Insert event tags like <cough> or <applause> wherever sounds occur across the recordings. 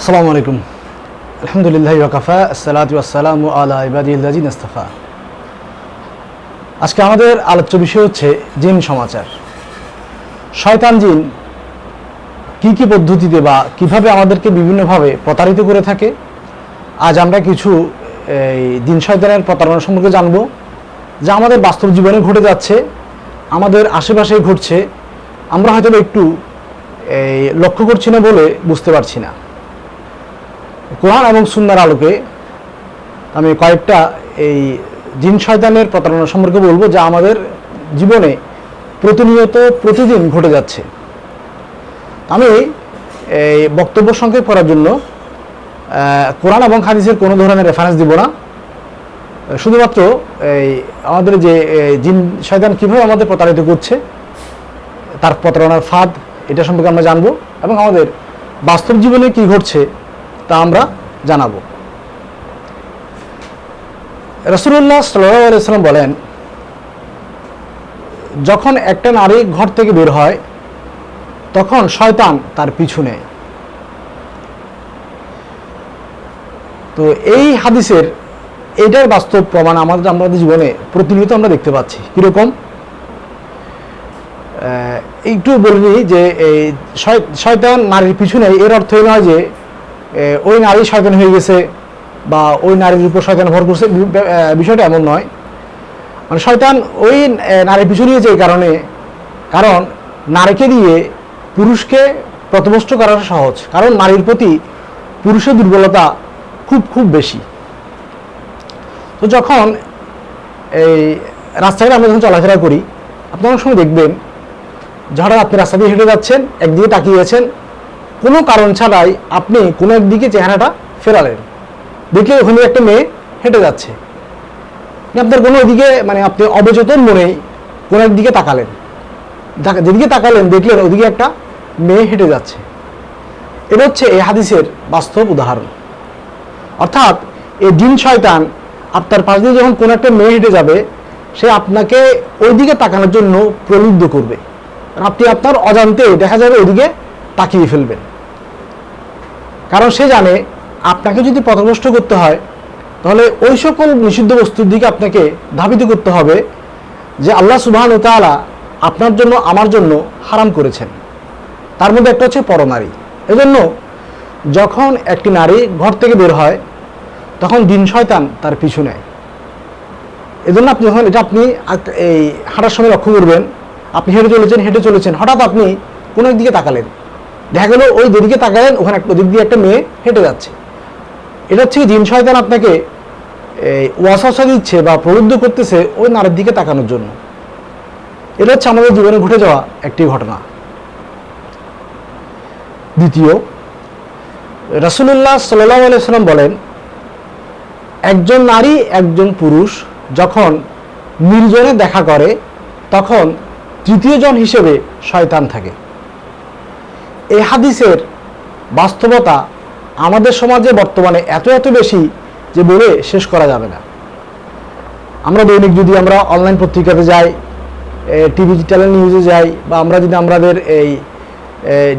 আসসালামু আলাইকুম। আলহামদুলিল্লাহ ওয়াকাফা আসসালাতু আসসালামু আলা ইবাদিল্লাজিন ইস্তাফা। আজকে আমাদের আলোচ্য বিষয় হচ্ছে জিন সমাচার। শয়তান জিন কি কি পদ্ধতিতে বা কীভাবে আমাদেরকে বিভিন্নভাবে প্রতারিত করে থাকে, আজ আমরা কিছু, এই দিন শয়তানের প্রতারণা সম্পর্কে জানব, যা আমাদের বাস্তব জীবনে ঘটে যাচ্ছে, আমাদের আশেপাশে ঘটছে, আমরা হয়তো একটু, এই, লক্ষ্য করছি না বলে বুঝতে পারছি না। কোরআন এবং সুন্দর আলোকে আমি কয়েকটা এই জিন শয়তানের প্রতারণা সম্পর্কে বলব যা আমাদের জীবনে প্রতিনিয়ত প্রতিদিন ঘটে যাচ্ছে। আমি এই বক্তব্য সংক্ষেপ করার জন্য কোরআন এবং হাদিসের কোনো ধরনের রেফারেন্স দিব না। শুধুমাত্র এই আমাদের যে জিন শয়তান কীভাবে আমাদের প্রতারিত করছে, তার প্রতারণার ফাঁদ, এটা সম্পর্কে আমরা জানব এবং আমাদের বাস্তব জীবনে কি ঘটছে তা আমরা জানাব। রসুল্লাহ সাল্লাম বলেন, যখন একটা নারী ঘর থেকে বের হয়, তখন শয়তান তার পিছু নেয়। তো এই হাদিসের এইটার বাস্তব প্রমাণ আমাদের আমাদের জীবনে প্রতিনিয়ত আমরা দেখতে পাচ্ছি। কীরকম? একটু বলে নিই যে এই শয়- শয়তান নারীর পিছনে এর অর্থ নয় যে ওই নারী শয়তান হয়ে গেছে বা ওই নারীর উপর শয়তান ভর করছে বিষয়টা এমন নয়। মানে শয়তান ওই নারীর পিছু নিয়েছে এই কারণে, কারণ নারীকে দিয়ে পুরুষকে প্রতবষ্ট করা সহজ, কারণ নারীর প্রতি পুরুষের দুর্বলতা খুব খুব বেশি। তো যখন এই রাস্তাঘাটে আমরা যখন চলাফেরা করি আপনি অনেক সময় দেখবেন, যারা আপনি রাস্তা দিয়ে হেঁটে যাচ্ছেন, একদিকে তাকিয়ে আছেন কোনো কারণ ছাড়াই আপনি কোনো একদিকে চেহারাটা ফেরালেন। দেখলে ওখানে একটা মেয়ে হেঁটে যাচ্ছে। আপনার কোনো ওদিকে মানে আপনি অবচেতন মনেই কোনো একদিকে তাকালেন। যেদিকে তাকালেন, দেখলেন ওদিকে একটা মেয়ে হেঁটে যাচ্ছে। এটা হচ্ছে এই হাদিসের বাস্তব উদাহরণ। অর্থাৎ এই জিন শয়তান আপনার পাশ দিয়ে যখন কোনো একটা মেয়ে হেঁটে যাবে, সে আপনাকে ওই দিকে তাকানোর জন্য প্রলুব্ধ করবে। আপনি আপনার অজান্তে দেখা যাবে ওইদিকে তাকিয়ে ফেলবেন। কারণ সে জানে আপনাকে যদি পথভ্রষ্ট করতে হয়, তাহলে ওই সকল নিষিদ্ধ বস্তুর দিকে আপনাকে ধাবিত করতে হবে যে আল্লাহ সুবহান ও তাআলা আপনার জন্য, আমার জন্য হারাম করেছেন। তার মধ্যে একটা হচ্ছে পরনারী। এজন্য যখন একটি নারী ঘর থেকে বের হয়, তখন দিন শয়তান তার পিছু নেয়। এজন্য আপনি যখন, এটা আপনি এই হাঁটার সময় লক্ষ্য করবেন, আপনি হেঁটে চলেছেন হেঁটে চলেছেন, হঠাৎ আপনি কোনো একদিকে তাকালেন। দেখা গেল ওই যেদিকে তাকালেন, ওখানে একটা ওদিক দিয়ে একটা মেয়ে হেঁটে যাচ্ছে। এটা হচ্ছে দিন শয়তান আপনাকে ওয়াসা দিচ্ছে বা প্রবুদ্ধ করতেছে ওই নারীর দিকে তাকানোর জন্য। এটা হচ্ছে আমাদের জীবনে ঘটে যাওয়া একটি ঘটনা। দ্বিতীয়, রাসুলুল্লাহ সাল্লাহ আলাইসাল্লাম বলেন, একজন নারী, একজন পুরুষ যখন নির্জনে দেখা করে, তখন তৃতীয় জন হিসেবে শয়তান থাকে। এই হাদিসের বাস্তবতা আমাদের সমাজে বর্তমানে এত এত বেশি যে বলে শেষ করা যাবে না। আমরা দৈনিক যদি আমরা অনলাইন পত্রিকাতে যাই টিভি চ্যানেল নিউজে যাই, বা আমরা যদি আমাদের এই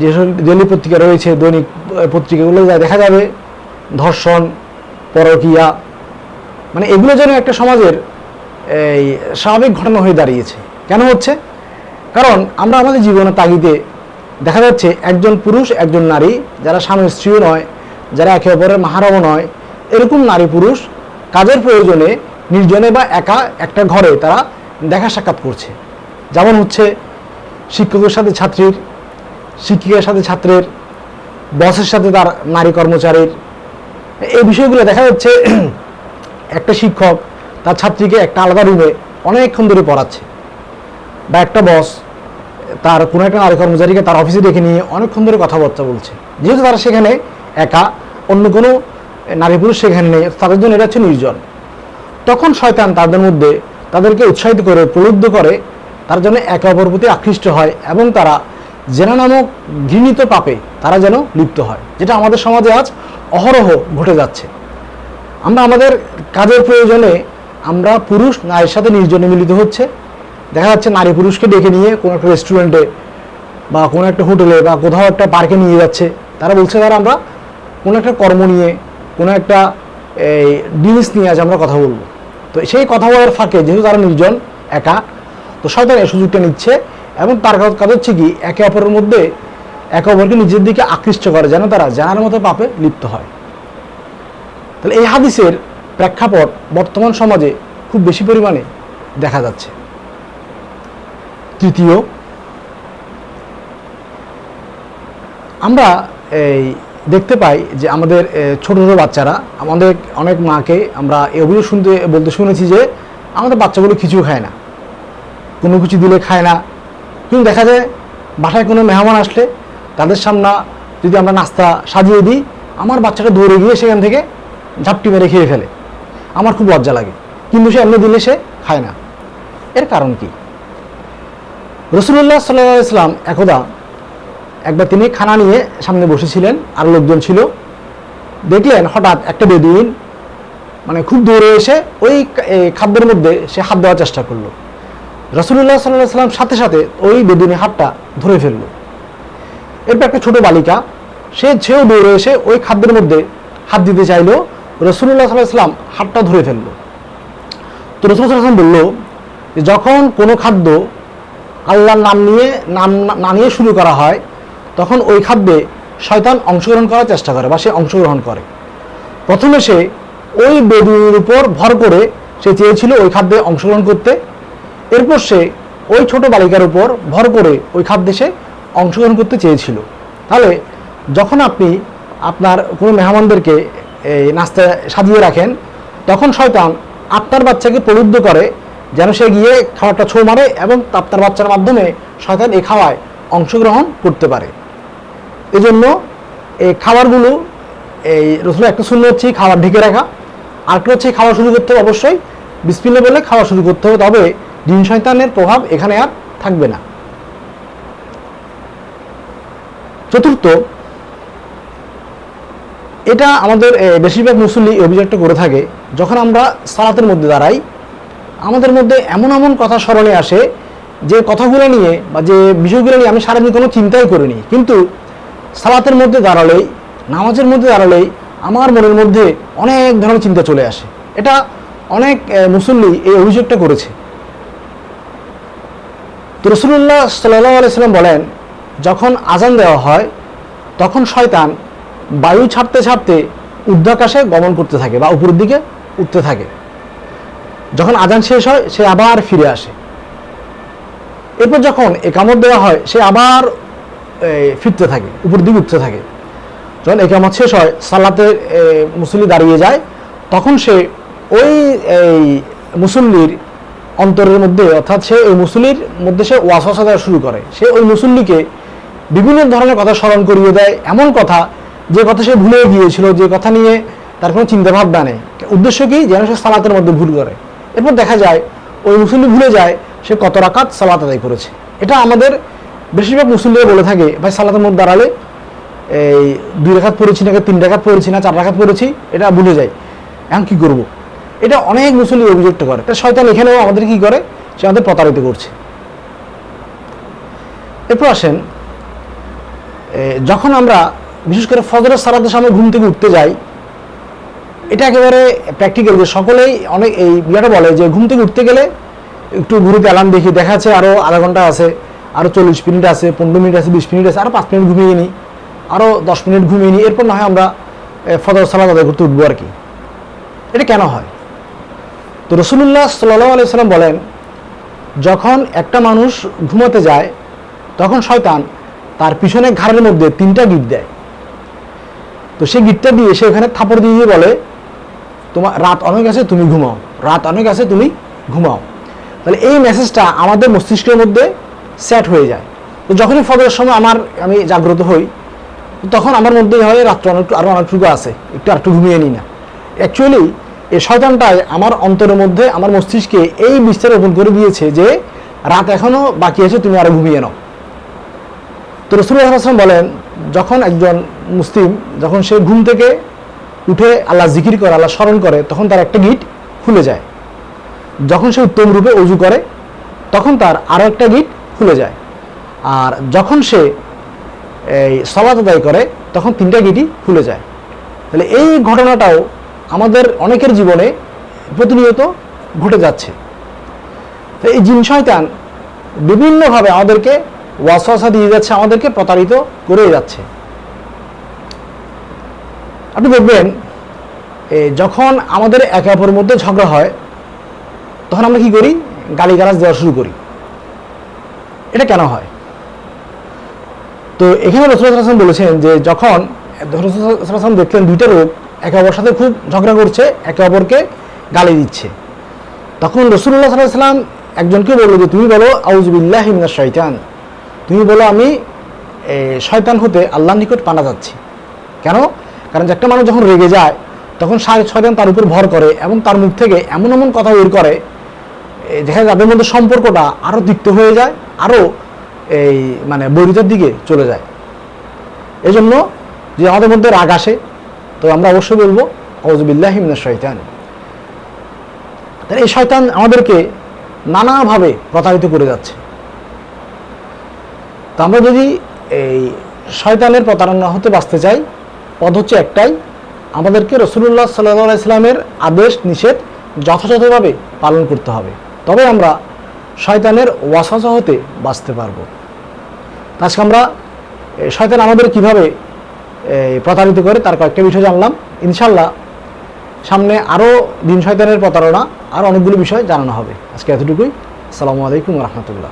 যেসব ডেলি পত্রিকা রয়েছে, দৈনিক পত্রিকাগুলো যাই, দেখা যাবে ধর্ষণ, পরকীয়া মানে এগুলো যেন একটা সমাজের, এই, স্বাভাবিক ঘটনা হয়ে দাঁড়িয়েছে। কেন হচ্ছে? কারণ আমরা আমাদের জীবনের তাগিদে দেখা যাচ্ছে একজন পুরুষ, একজন নারী, যারা স্বামী স্ত্রীও নয়, যারা একে অপরের মাহারমও নয়, এরকম নারী পুরুষ কাজের প্রয়োজনে নির্জনে বা একা একটা ঘরে তারা দেখা সাক্ষাৎ করছে। যেমন হচ্ছে শিক্ষকের সাথে ছাত্রীর, শিক্ষিকার সাথে ছাত্রের, বসের সাথে তার নারী কর্মচারীর। এই বিষয়গুলো দেখা যাচ্ছে <clears throat> একটা শিক্ষক তার ছাত্রীকে একটা আলাদা রুমে অনেকক্ষণ ধরে পড়াচ্ছে বা একটা বস তার কোনো একটা নারী কর্মচারীকে তার অফিসে ডেকে নিয়ে অনেকক্ষণ ধরে কথাবার্তা বলছে। যেহেতু তারা সেখানে একা, অন্য কোনো নারী পুরুষ সেখানে নেই, তাদের জন্য এটা হচ্ছে নির্জন। তখন শয়তান তাদের মধ্যে তাদেরকে উৎসাহিত করে, প্রলুব্ধ করে, তার জন্য একে অপর প্রতি আকৃষ্ট হয় এবং তারা জেনা নামক ঘৃণিত পাপে তারা যেন লিপ্ত হয়, যেটা আমাদের সমাজে আজ অহরহ ঘটে যাচ্ছে। আমরা আমাদের কাজের প্রয়োজনে আমরা পুরুষ, নারীর সাথে নির্জনে মিলিত হচ্ছে। দেখা যাচ্ছে নারী পুরুষকে ডেকে নিয়ে কোনো একটা রেস্টুরেন্টে বা কোনো একটা হোটেলে বা কোথাও একটা পার্কে নিয়ে যাচ্ছে। তারা বলছে তারা আমরা কোনো একটা কর্ম নিয়ে, কোনো একটা, এই, জিনিস নিয়ে আজ আমরা কথা বলব। তো সেই কথা বলার ফাঁকে যেহেতু তারা নির্জন, একা, তো শয়তান এই সুযোগটা নিচ্ছে এবং তার কাজ হচ্ছে কি, একে অপরের মধ্যে একে অপরকে নিজের দিকে আকৃষ্ট করে যেন তারা জানার মতো পাপে লিপ্ত হয়। তাহলে এই হাদিসের প্রেক্ষাপট বর্তমান সমাজে খুব বেশি পরিমাণে দেখা যাচ্ছে। তৃতীয় আমরা এই দেখতে পাই যে আমাদের এ, ছোট ছোট বাচ্চারা আমাদের অনেক মাকে আমরা এই অভিযোগ শুনতে বলতে শুনেছি যে আমাদের বাচ্চাগুলো কিছু খায় না। কোনো কিছু দিলে খায় না। কিন্তু দেখা যায় বাসায় কোনো মেহমান আসলে তাদের সামনে যদি আমরা নাস্তা সাজিয়ে দিই আমার বাচ্চাটা দৌড়ে গিয়ে সেখান থেকে ঝাপটি মেরে খেয়ে ফেলে। আমার খুব লজ্জা লাগে। কিন্তু সে এমনি দিলে সে খায় না। এর কারণ কি? রসুল্লাহ সাল্লাহ ইসলাম একদা একবার তিনি খানা নিয়ে সামনে বসেছিলেন, আর লোকজন ছিল। দেখলেন হঠাৎ একটা বেদুইন মানে খুব দৌড়ে এসে ওই খাদ্যের মধ্যে সে হাত দেওয়ার চেষ্টা করল। রসুল্লাহ সাল্লাহ সাথে সাথে ওই বেদুইনের হাতটা ধরে ফেলল। এরপর একটা ছোট বালিকা, সে সেও দৌড়ে এসে ওই খাদ্যের মধ্যে হাত দিতে চাইলো রসুল্লাহ সাল্লাহ সাল্লাম হাতটা ধরে ফেলল। তো রসুল্লাহ সাল্লাম বলল যে, যখন কোনো খাদ্য আল্লাহর নাম নিয়ে, নাম না নিয়ে শুরু করা হয়, তখন ওই খাদ্যে শয়তান অংশগ্রহণ করার চেষ্টা করে বা সে অংশগ্রহণ করে। প্রথমে সে ওই বেদুর উপর ভর করে সে চেয়েছিল ওই খাদ্যে অংশগ্রহণ করতে। এরপর সে ওই ছোট বালিকার উপর ভর করে ওই খাদ্যে সে অংশগ্রহণ করতে চেয়েছিল। তাহলে যখন আপনি আপনার কোনো মেহমানদেরকে নাস্তা সাজিয়ে রাখেন, তখন শয়তান আপনার বাচ্চাকে প্রলুব্ধ করে যেন সে গিয়ে খাবারটা ছো মারে এবং আপনার বাচ্চার মাধ্যমে শয়তান এই খাওয়ায় অংশগ্রহণ করতে পারে। এজন্য এই খাবারগুলো, এই রসুল একটা শূন্য হচ্ছে খাবার ঢেকে রাখা। আরেকটা হচ্ছে খাওয়া শুরু করতে হবে অবশ্যই। বিসপিল্লা বলে খাওয়া শুরু করতে হবে, তবে জিন শয়তানের প্রভাব এখানে আর থাকবে না। চতুর্থ, এটা আমাদের বেশিরভাগ মুসল্লি অভিযোগটা করে থাকে যখন আমরা সালাতের মধ্যে দাঁড়াই। আমাদের মধ্যে এমন এমন কথা স্মরণে আসে যে কথাগুলো নিয়ে বা যে বিষয়গুলো নিয়ে আমি সারাদিন কোনো চিন্তাই করিনি। কিন্তু সালাতের মধ্যে দাঁড়ালেই নামাজের মধ্যে দাঁড়ালেই আমার মনের মধ্যে অনেক ধরনের চিন্তা চলে আসে। এটা অনেক মুসল্লি এই অভিযোগটা করেছে। তো রসুল্লাহ সাল্লাহ আলাইসাল্লাম বলেন, যখন আজান দেওয়া হয়, তখন শয়তান বায়ু ছাড়তে ছাড়তে ঊর্ধ্বাকাশে গমন করতে থাকে বা উপরের দিকে উঠতে থাকে। যখন আজান শেষ হয়, সে আবার ফিরে আসে। এরপর যখন একামত দেওয়া হয়, সে আবার ফিরতে থাকে উপর দিকে উঠতে থাকে। যখন একামত শেষ হয়, সালাতে মুসল্লি দাঁড়িয়ে যায়, তখন সে ওই, এই মুসল্লির অন্তরের মধ্যে, অর্থাৎ সে ওই মুসল্লির মধ্যে সে ওয়াসওয়াসা দেওয়া শুরু করে। সে ওই মুসল্লিকে বিভিন্ন ধরনের কথা স্মরণ করিয়ে দেয়। এমন কথা যে কথা সে ভুলে গিয়েছিল, যে কথা নিয়ে তার কোনো চিন্তাভাবনা নেই। উদ্দেশ্য কি? যেন সে সালাতের মধ্যে ভুল করে। এরপর দেখা যায়, ওই মুসল্লি ভুলে যায় সে কত রাকাত সালাত আদায় করেছে। এটা আমাদের বেশিরভাগ মুসল্লিরা বলে থাকে, ভাই, সালাতের মধ্যে দাঁড়ালে এই দুই রেখাত পড়েছি নাকি তিন রেখাত পড়েছি না চার রেখাত পড়েছি, এটা ভুলে যাই এখন কী করব? এটা অনেক মুসল্লি অভিযোগটা করে। এটা শয়তান এখানেও আমাদের কি করে? সে আমাদের প্রতারিত করছে। এরপর আসেন যখন আমরা, বিশেষ করে ফজরের সালাতের সামনে ঘুম থেকে উঠতে যাই এটা একেবারে প্র্যাকটিক্যাল যে সকলেই অনেক এই ইয়েটা বলে যে ঘুম থেকে উঠতে গেলে একটু ঘুরিতে অ্যালার্ম দেখি দেখা যাচ্ছে আরও আধা ঘণ্টা আছে আরও চল্লিশ মিনিট আছে, পনেরো মিনিট আছে, বিশ মিনিট আছে আরও পাঁচ মিনিট ঘুমিয়ে নিই আরও দশ মিনিট ঘুমিয়ে নিই এরপর না হয় আমরা ফদর সালাদ আদায় করতে উঠবো আর কি এটা কেন হয়? তো রসুল্লাহ সাল্লাহ আলাইসাল্লাম বলেন, যখন একটা মানুষ ঘুমাতে যায়, তখন শয়তান তার পিছনে ঘাড়ের মধ্যে তিনটা গিট দেয়। তো সেই গিটটা দিয়ে সে ওখানে থাপড় দিয়ে বলে তোমার রাত অনেক আছে, তুমি ঘুমাও। রাত অনেক আছে, তুমি ঘুমাও। তাহলে এই মেসেজটা আমাদের মস্তিষ্কের মধ্যে সেট হয়ে যায়। তো যখনই ফজরের সময় আমার, আমি জাগ্রত হই, তখন আমার মধ্যে হয়, রাত্র অনেক আরও অনেকটুকু আছে। একটু আরেকটু ঘুমিয়ে নিই না। অ্যাকচুয়ালি এই শয়তানটাই আমার অন্তরের মধ্যে আমার মস্তিষ্কে এই বিস্তার ওপেন করে দিয়েছে যে, রাত এখনও বাকি আছে, তুমি আরও ঘুমিয়ে নাও। তো রসুল্লাহ আসলাম বলেন, যখন একজন মুসলিম, যখন সে ঘুম থেকে উঠে আল্লাহ জিকির করে, আল্লাহ স্মরণ করে, তখন তার একটা গিট খুলে যায়। যখন সে উত্তম রূপে অজু করে, তখন তার আরও একটা গিট খুলে যায়। আর যখন সে এই সলাত আদায় করে, তখন তিনটা গিটই খুলে যায়। তাহলে এই ঘটনাটাও আমাদের অনেকের জীবনে প্রতিনিয়ত ঘটে যাচ্ছে। তো এই জিন শয়তান বিভিন্নভাবে আমাদেরকে ওয়াসওয়াসা দিয়ে যাচ্ছে, আমাদেরকে প্রতারিত করে যাচ্ছে। আপনি দেখবেন যখন আমাদের একে অপরের মধ্যে ঝগড়া হয়, তখন আমরা কি করি? গালিগালাজ দেওয়া শুরু করি। এটা কেন হয়? তো এখানে রসুলাম বলেছেন যে, যখন রসুলাম দেখলেন দুইটা লোক একে অপরের সাথে খুব ঝগড়া করছে, একে অপরকে গালি দিচ্ছে, তখন রসুল্লাহ সাল্লাম একজনকে বলল যে, তুমি বলো আউজবিল্লাহ হিমিনা শয়তান তুমি বলো, আমি শয়তান হতে আল্লাহর নিকট পানা যাচ্ছি কেন? কারণ যে একটা মানুষ যখন রেগে যায়, তখন শা- শয়তান তার উপর ভর করে এবং তার মুখ থেকে এমন এমন কথা বের করে যায় তাদের মধ্যে সম্পর্কটা আরও তিক্ত হয়ে যায় আরও এই মানে বৈরিতার দিকে চলে যায়। এই জন্য যে আমাদের মধ্যে রাগ আসে, তো আমরা অবশ্যই বলব আউজবিল্লাহ হিমিনা শয়তান। তাহলে এই শয়তান আমাদেরকে নানাভাবে প্রতারিত করে যাচ্ছে। তো আমরা যদি এই শয়তানের প্রতারণা হতে বাঁচতে চাই পদ হচ্ছে একটাই। আমাদেরকে রসুল্লাহ সাল্লাহ ইসলামের আদেশ, নিষেধ যথাযথভাবে পালন করতে হবে। তবে আমরা শয়তানের ওয়াসাসা হতে বাঁচতে পারব। আজকে আমরা শয়তান আমাদের কীভাবে প্রতারিত করে তার কয়েকটা বিষয় জানলাম। ইনশাল্লাহ সামনে আরও দিন শয়তানের প্রতারণা, আর অনেকগুলো বিষয় জানানো হবে। আজকে এতটুকুই। আসসালামু আলাইকুম রহমতুল্লাহ।